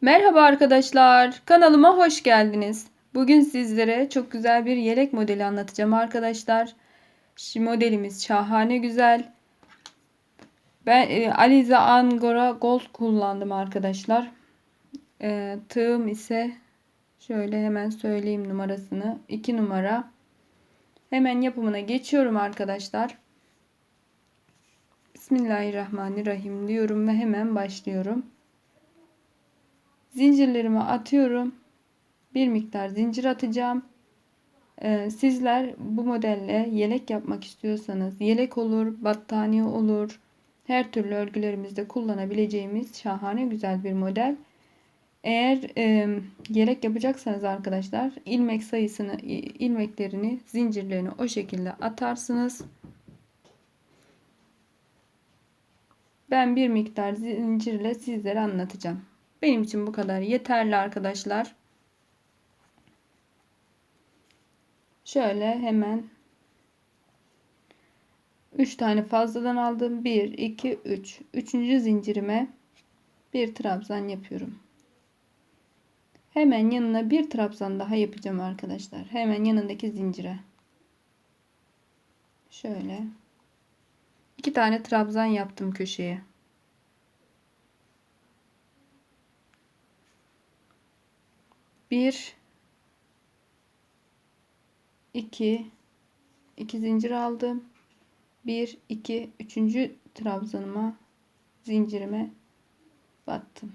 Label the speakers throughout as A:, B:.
A: Merhaba arkadaşlar, kanalıma hoş geldiniz. Bugün sizlere çok güzel bir yelek modeli anlatacağım arkadaşlar. Şu modelimiz şahane güzel. Ben e, Alize Angora Gold kullandım arkadaşlar. E, tığım ise şöyle hemen söyleyeyim numarasını. 2 numara. Hemen yapımına geçiyorum arkadaşlar. Bismillahirrahmanirrahim diyorum ve hemen başlıyorum. Zincirlerimi atıyorum. Bir miktar zincir atacağım. Ee, sizler bu modelle yelek yapmak istiyorsanız yelek olur, battaniye olur. Her türlü örgülerimizde kullanabileceğimiz şahane güzel bir model. Eğer e, yelek yapacaksanız arkadaşlar ilmek sayısını, ilmeklerini, zincirlerini o şekilde atarsınız. Ben bir miktar zincirle sizlere anlatacağım. Benim için bu kadar yeterli arkadaşlar. Şöyle hemen 3 tane fazladan aldım. 1 2 3. 3. zincirime bir trabzan yapıyorum. Hemen yanına bir trabzan daha yapacağım arkadaşlar. Hemen yanındaki zincire. Şöyle. iki tane trabzan yaptım köşeye. 1 2 2 zincir aldım. 1 2 3. trabzanıma zincirime battım.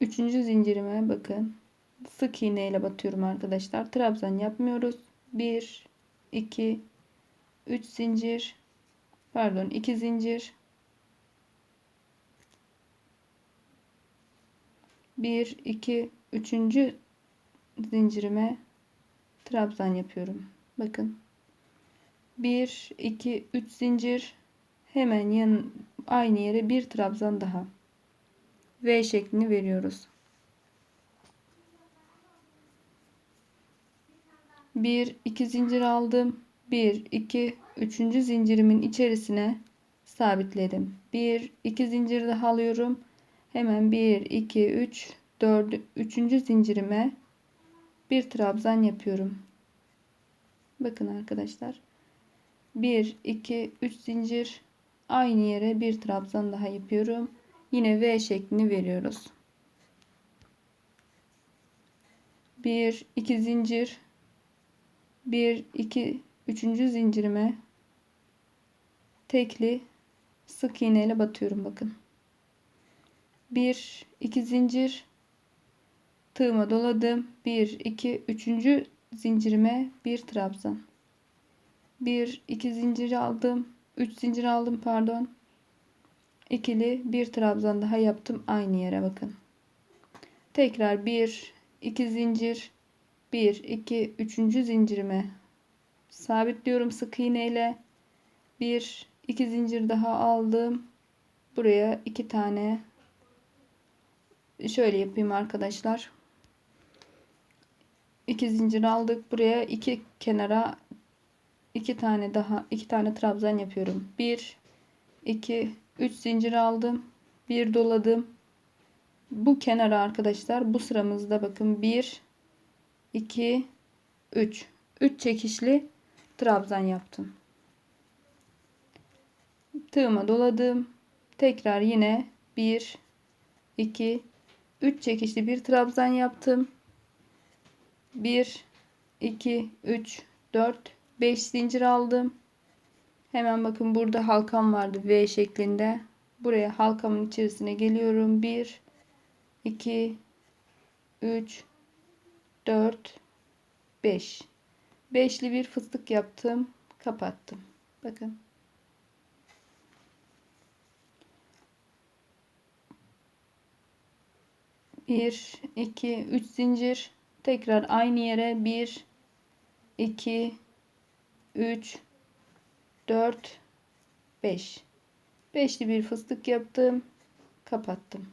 A: Üçüncü zincirime bakın. Sık iğne ile batıyorum arkadaşlar. Trabzan yapmıyoruz. 1 2 3 zincir pardon 2 zincir 1 2 3. zincirime trabzan yapıyorum. Bakın. 1 2 3 zincir hemen yan aynı yere bir trabzan daha. V şeklini veriyoruz. 1 2 zincir aldım. 1 2 3. zincirimin içerisine sabitledim. 1 2 zincir daha alıyorum. Hemen 1 2 3 4 3. zincirime bir trabzan yapıyorum. Bakın arkadaşlar. 1 2 3 zincir aynı yere bir trabzan daha yapıyorum. Yine V şeklini veriyoruz. 1 2 zincir 1 2 3. zincirime tekli sık iğne ile batıyorum bakın. 1 2 zincir. Tığıma doladım. 1 2 3. zincirime bir trabzan. 1 2 zincir aldım. 3 zincir aldım pardon. İkili bir trabzan daha yaptım aynı yere bakın. Tekrar 1 2 zincir. 1 2 3. zincirime sabitliyorum sık iğne ile. 1 2 zincir daha aldım. Buraya iki tane şöyle yapayım arkadaşlar. İki zincir aldık. Buraya iki kenara iki tane daha iki tane trabzan yapıyorum. Bir, iki, üç zincir aldım. Bir doladım. Bu kenara arkadaşlar bu sıramızda bakın bir, iki, üç. Üç çekişli trabzan yaptım. Tığıma doladım. Tekrar yine bir, iki. 3 çekişli bir trabzan yaptım. 1 2 3 4 5 zincir aldım. Hemen bakın burada halkam vardı V şeklinde. Buraya halkamın içerisine geliyorum. 1 2 3 4 5 beşli bir fıstık yaptım. Kapattım. Bakın. 1 2 3 zincir. Tekrar aynı yere. 1 2 3 4 5 beşli bir fıstık yaptım. Kapattım.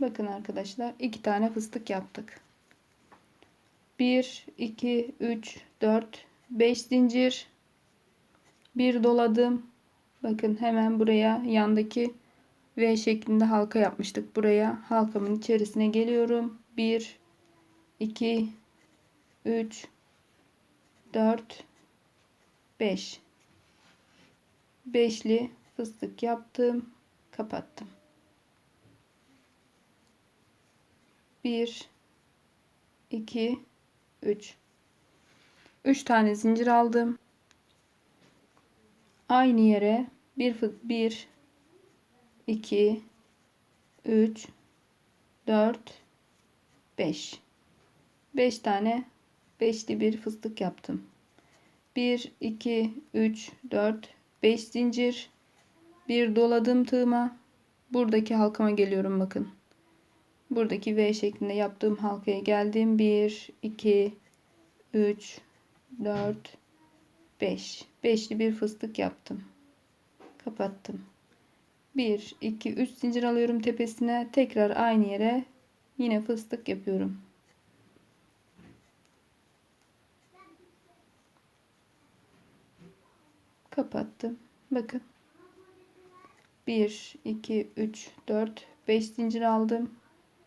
A: Bakın arkadaşlar iki tane fıstık yaptık. 1 2 3 4 5 zincir. Bir doladım. Bakın hemen buraya yandaki V şeklinde halka yapmıştık. Buraya halkamın içerisine geliyorum. 1 2 3 4 5 beşli fıstık yaptım. Kapattım. 1 2 3 3 tane zincir aldım. Aynı yere 1 1 2 3 4 5 5 tane beşli bir fıstık yaptım. 1 2 3 4 5 zincir. Bir doladım tığıma. Buradaki halkama geliyorum bakın. Buradaki V şeklinde yaptığım halkaya geldim. 1 2 3 4 5 beşli bir fıstık yaptım. Kapattım 1 2 3 zincir alıyorum tepesine. Tekrar aynı yere yine fıstık yapıyorum. Kapattım. Bakın. 1 2 3 4 5 zincir aldım.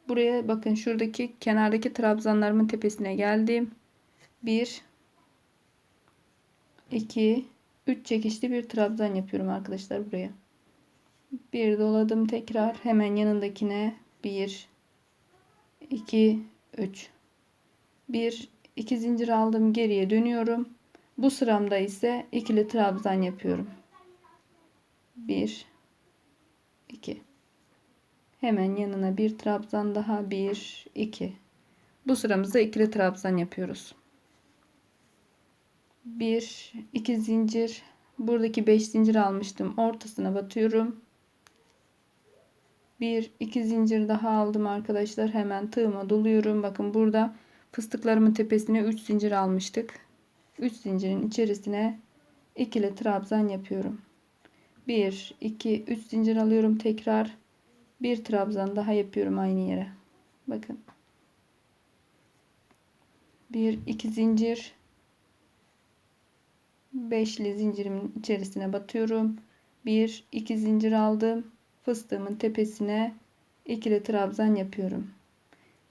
A: Buraya bakın şuradaki kenardaki trabzanlarımın tepesine geldim. 1 2 3 çekişli bir trabzan yapıyorum arkadaşlar buraya bir doladım tekrar. Hemen yanındakine. 1 2 3 1 2 zincir aldım. Geriye dönüyorum. Bu sıramda ise ikili trabzan yapıyorum. 1 2 hemen yanına bir trabzan daha. 1 2 bu sıramızda ikili trabzan yapıyoruz. 1 2 zincir. Buradaki 5 zincir almıştım. Ortasına batıyorum 1 2 zincir daha aldım arkadaşlar. Hemen tığıma doluyorum. Bakın burada fıstıklarımın tepesine 3 zincir almıştık. 3 zincirin içerisine ikili trabzan yapıyorum. 1 2 3 zincir alıyorum tekrar. Bir trabzan daha yapıyorum aynı yere. Bakın. 1 2 zincir. Beşli zincirimin içerisine batıyorum. 1 2 zincir aldım fıstığımın tepesine ikili trabzan yapıyorum.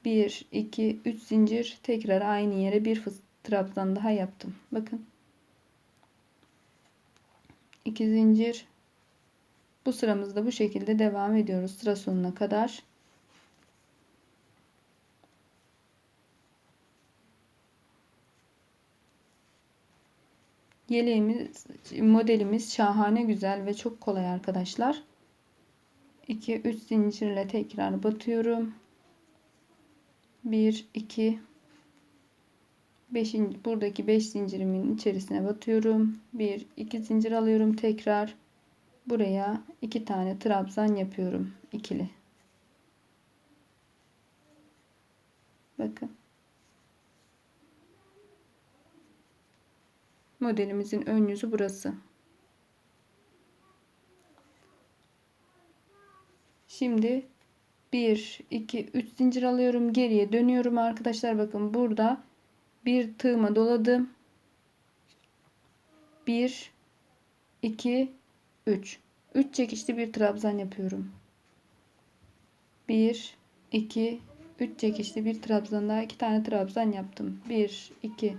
A: 1 2 3 zincir tekrar aynı yere bir trabzan daha yaptım. Bakın. 2 zincir. Bu sıramızda bu şekilde devam ediyoruz sıra sonuna kadar. Yeleğimiz, modelimiz şahane güzel ve çok kolay arkadaşlar. 2 3 zincirle tekrar batıyorum. 1 2 5. buradaki 5 zincirimin içerisine batıyorum. 1 2 zincir alıyorum tekrar. Buraya 2 tane trabzan yapıyorum ikili. Bakın. Modelimizin ön yüzü burası. Şimdi 1 2 3 zincir alıyorum. Geriye dönüyorum arkadaşlar. Bakın burada bir tığıma doladım. 1 2 3 3 çekişli bir trabzan yapıyorum. 1 2 3 çekişli bir trabzan daha 2 tane trabzan yaptım. 1 2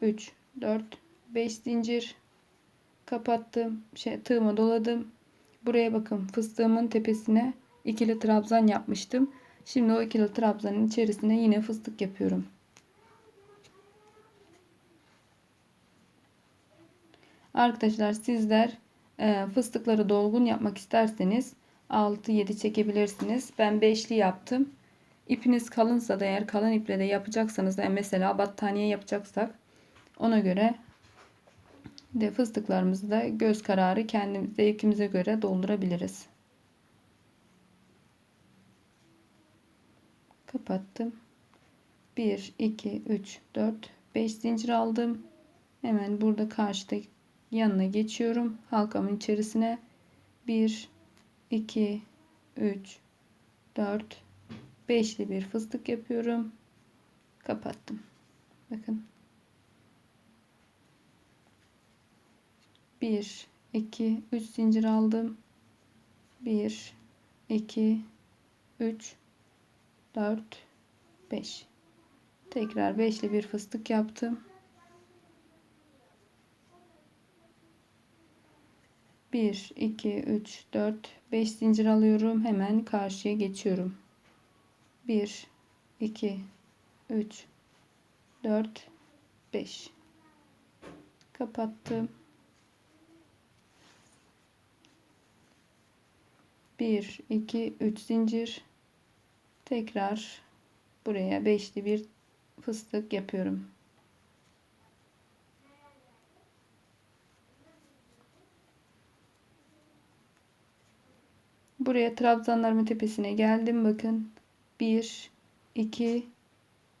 A: 3 4 5 zincir kapattım. Şey tığıma doladım. Buraya bakın fıstığımın tepesine ikili trabzan yapmıştım. Şimdi o ikili trabzanın içerisine yine fıstık yapıyorum. Arkadaşlar sizler e, fıstıkları dolgun yapmak isterseniz 6-7 çekebilirsiniz. Ben 5'li yaptım. İpiniz kalınsa da eğer kalın iple de yapacaksanız da mesela battaniye yapacaksak ona göre de fıstıklarımızı da göz kararı kendi zevkimize göre doldurabiliriz. Kapattım. 1 2 3 4 5 zincir aldım. Hemen burada karşıda yanına geçiyorum halkamın içerisine. 1 2 3 4 5'li bir fıstık yapıyorum. Kapattım. Bakın. 1 2 3 zincir aldım. 1 2 3 4 5 tekrar 5'li bir fıstık yaptım. 1 2 3 4 5 zincir alıyorum. Hemen karşıya geçiyorum. 1 2 3 4 5 kapattım. 1 2 3 zincir tekrar buraya beşli bir fıstık yapıyorum. Buraya trabzanlarımın tepesine geldim bakın. 1 2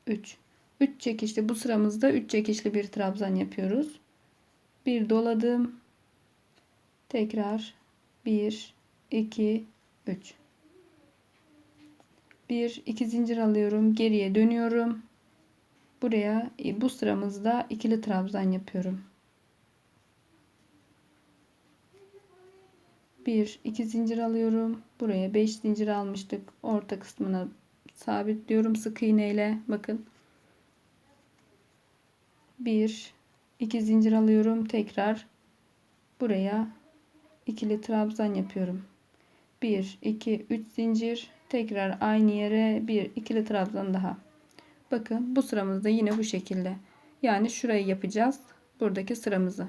A: 3 3 çekişli bu sıramızda 3 çekişli bir trabzan yapıyoruz. Bir doladım. Tekrar 1 2 3 1 2 zincir alıyorum geriye dönüyorum. Buraya e, bu sıramızda ikili trabzan yapıyorum. 1 2 zincir alıyorum. Buraya 5 zincir almıştık. Orta kısmına sabitliyorum sık iğne ile. Bakın. 1 2 zincir alıyorum. Tekrar buraya ikili trabzan yapıyorum. 1 2 3 zincir tekrar aynı yere bir ikili trabzan daha. Bakın bu sıramızda yine bu şekilde. Yani şurayı yapacağız buradaki sıramızı.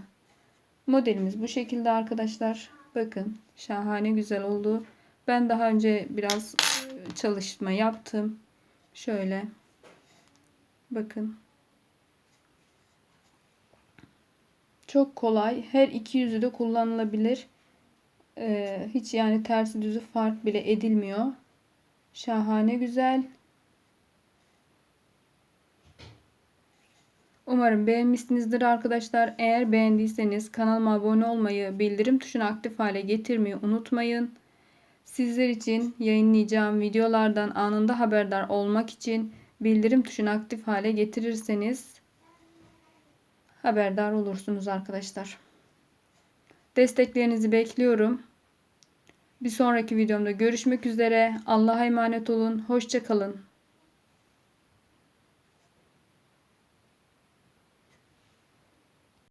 A: Modelimiz bu şekilde arkadaşlar. Bakın şahane güzel oldu. Ben daha önce biraz e, çalışma yaptım. Şöyle. Bakın. Çok kolay. Her iki yüzü de kullanılabilir. Ee, hiç yani tersi düzü fark bile edilmiyor. Şahane güzel. Umarım beğenmişsinizdir arkadaşlar. Eğer beğendiyseniz kanalıma abone olmayı, bildirim tuşunu aktif hale getirmeyi unutmayın. Sizler için yayınlayacağım videolardan anında haberdar olmak için bildirim tuşunu aktif hale getirirseniz haberdar olursunuz arkadaşlar. Desteklerinizi bekliyorum. Bir sonraki videomda görüşmek üzere. Allah'a emanet olun. Hoşçakalın.